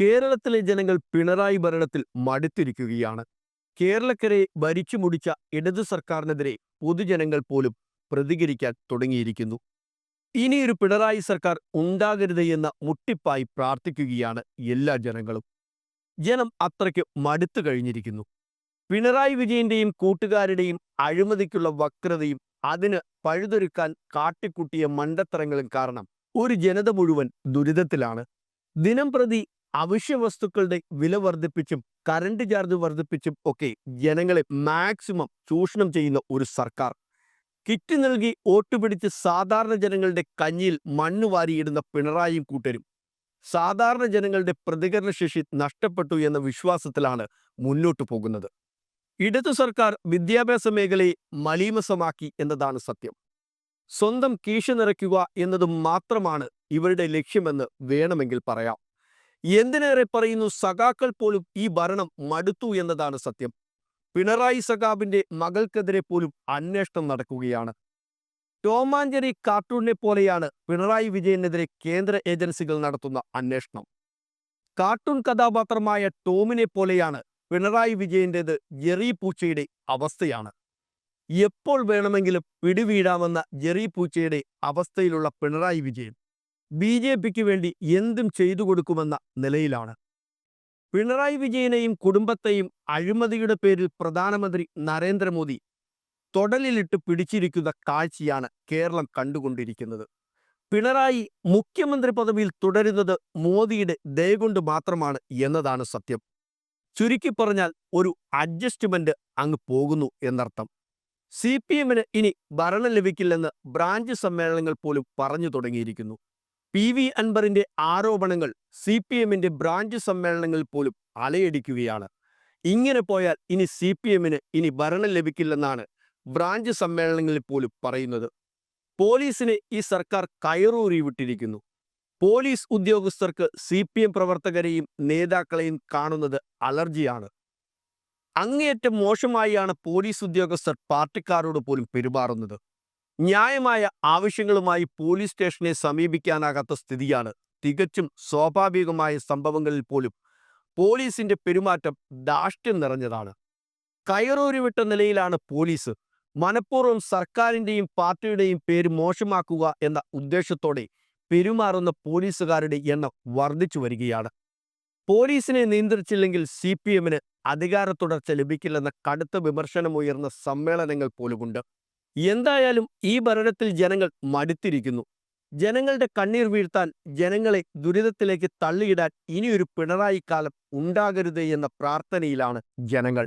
കേരളത്തിലെ ജനങ്ങൾ പിണറായി ഭരണത്തിൽ മടുത്തിരിക്കുകയാണ്. കേരളക്കരയെ ഭരിച്ചു മുടിച്ച ഇടതു സർക്കാരിനെതിരെ പൊതുജനങ്ങൾ പോലും പ്രതികരിക്കാൻ തുടങ്ങിയിരിക്കുന്നു. ഇനിയൊരു പിണറായി സർക്കാർ ഉണ്ടാകരുത് എന്ന മുട്ടിപ്പായി പ്രാർത്ഥിക്കുകയാണ് എല്ലാ ജനങ്ങളും. ജനം അത്രയ്ക്ക് മടുത്തു കഴിഞ്ഞിരിക്കുന്നു. പിണറായി വിജയന്റെയും കൂട്ടുകാരുടെയും അഴിമതിക്കുള്ള വക്രതയും അതിന് പഴുതൊരുക്കാൻ കാട്ടിക്കുട്ടിയ മണ്ടത്തരങ്ങളും കാരണം ഒരു ജനത മുഴുവൻ ദുരിതത്തിലാണ്. ദിനം പ്രതി അവശ്യ വസ്തുക്കളുടെ വില വർദ്ധിപ്പിച്ചും കറണ്ട് ചാർജ് വർദ്ധിപ്പിച്ചും ഒക്കെ ജനങ്ങളെ മാക്സിമം ചൂഷണം ചെയ്യുന്ന ഒരു സർക്കാർ. കിറ്റ് നൽകി വോട്ട് പിടിച്ച് സാധാരണ ജനങ്ങളുടെ കഞ്ഞിയിൽ മണ്ണ് വാരിയിടുന്ന പിണറായിയും കൂട്ടരും. സാധാരണ ജനങ്ങളുടെ പ്രതികരണശേഷി നഷ്ടപ്പെട്ടു എന്ന വിശ്വാസത്തിലാണ് മുന്നോട്ടു പോകുന്നത്. ഇടതു സർക്കാർ വിദ്യാഭ്യാസ മേഖലയെ മലീമസമാക്കി എന്നതാണ് സത്യം. സ്വന്തം കീശ നിറയ്ക്കുക എന്നതും മാത്രമാണ് ഇവരുടെ ലക്ഷ്യമെന്ന് വേണമെങ്കിൽ പറയാം. എന്തിനേറെ പറയുന്നു? സഖാക്കൾ പോലും ഈ ഭരണം മടുത്തു എന്നതാണ് സത്യം. പിണറായി സഖാബിന്റെ മകൾക്കെതിരെ പോലും അന്വേഷണം നടക്കുകയാണ്. ടോമാഞ്ചേരി കാർട്ടൂണിനെ പോലെയാണ് പിണറായി വിജയനെതിരെ കേന്ദ്ര ഏജൻസികൾ നടത്തുന്ന അന്വേഷണം. കാർട്ടൂൺ കഥാപാത്രമായ ടോമിനെ പോലെയാണ് പിണറായി വിജയന്റെത് ജെറി പൂച്ചയുടെ അവസ്ഥയാണ്. എപ്പോൾ വേണമെങ്കിലും പിടിവീഴാമെന്ന ജെറി പൂച്ചയുടെ അവസ്ഥയിലുള്ള പിണറായി വിജയൻ. ബി ജെ പിക്ക് വേണ്ടി എന്തും ചെയ്തു കൊടുക്കുമെന്ന നിലയിലാണ്. പിണറായി വിജയനെയും കുടുംബത്തെയും അഴിമതിയുടെ പേരിൽ പ്രധാനമന്ത്രി നരേന്ദ്രമോദി തൊടലിലിട്ട് പിടിച്ചിരിക്കുന്ന കാഴ്ചയാണ് കേരളം കണ്ടുകൊണ്ടിരിക്കുന്നത്. പിണറായി മുഖ്യമന്ത്രി പദവിയിൽ തുടരുന്നത് മോദിയുടെ ദയകൊണ്ട് മാത്രമാണ് എന്നതാണ് സത്യം. ചുരുക്കി പറഞ്ഞാൽ ഒരു അഡ്ജസ്റ്റ്മെന്റ് അങ്ങ് പോകുന്നു എന്നർത്ഥം. സി പി എമ്മിന് ഇനി ഭരണം ലഭിക്കില്ലെന്ന് ബ്രാഞ്ച് സമ്മേളനങ്ങൾ പോലും പറഞ്ഞു തുടങ്ങിയിരിക്കുന്നു. പി വി അൻവറിന്റെ ആരോപണങ്ങൾ സി പി എമ്മിന്റെ ബ്രാഞ്ച് സമ്മേളനങ്ങളിൽ പോലും അലയടിക്കുകയാണ്. ഇങ്ങനെ പോയാൽ ഇനി സി പി എമ്മിന് ഇനി ഭരണം ലഭിക്കില്ലെന്നാണ് ബ്രാഞ്ച് സമ്മേളനങ്ങളിൽ പോലും പറയുന്നത്. പോലീസിനെ ഈ സർക്കാർ കയറൂരി വിട്ടിരിക്കുന്നു പോലീസ് ഉദ്യോഗസ്ഥർക്ക് സി പി എം പ്രവർത്തകരെയും നേതാക്കളെയും കാണുന്നത് അലർജിയാണ്. അങ്ങേയറ്റം മോശമായാണ് പോലീസ് ഉദ്യോഗസ്ഥർ പാർട്ടിക്കാരോട് പോലും പെരുമാറുന്നത്. ന്യായമായ ആവശ്യങ്ങളുമായി പോലീസ് സ്റ്റേഷനെ സമീപിക്കാനാകാത്ത സ്ഥിതിയാണ്. തികച്ചും സ്വാഭാവികമായ സംഭവങ്ങളിൽ പോലും പോലീസിന്റെ പെരുമാറ്റം ദാഷ്ട്യം നിറഞ്ഞതാണ്. കയറൂരി വിട്ട നിലയിലാണ് പോലീസ്. മനഃപൂർവം സർക്കാരിന്റെയും പാർട്ടിയുടെയും പേര് മോശമാക്കുക എന്ന ഉദ്ദേശത്തോടെ പെരുമാറുന്ന പോലീസുകാരുടെ എണ്ണം വർദ്ധിച്ചു വരികയാണ്. പോലീസിനെ നിയന്ത്രിച്ചില്ലെങ്കിൽ സി പി എമ്മിന് അധികാര തുടർച്ച ലഭിക്കില്ലെന്ന കടുത്ത വിമർശനമുയർന്ന സമ്മേളനങ്ങൾ പോലുമുണ്ട്. എന്തായാലും ഈ ഭരണത്തിൽ ജനങ്ങൾ മടുത്തിരിക്കുന്നു. ജനങ്ങളുടെ കണ്ണീർ വീഴ്ത്താൻ ജനങ്ങളെ ദുരിതത്തിലേക്ക് തള്ളിയിടാൻ ഇനിയൊരു പിണറായി കാലം ഉണ്ടാകരുത് എന്ന പ്രാർത്ഥനയിലാണ് ജനങ്ങൾ.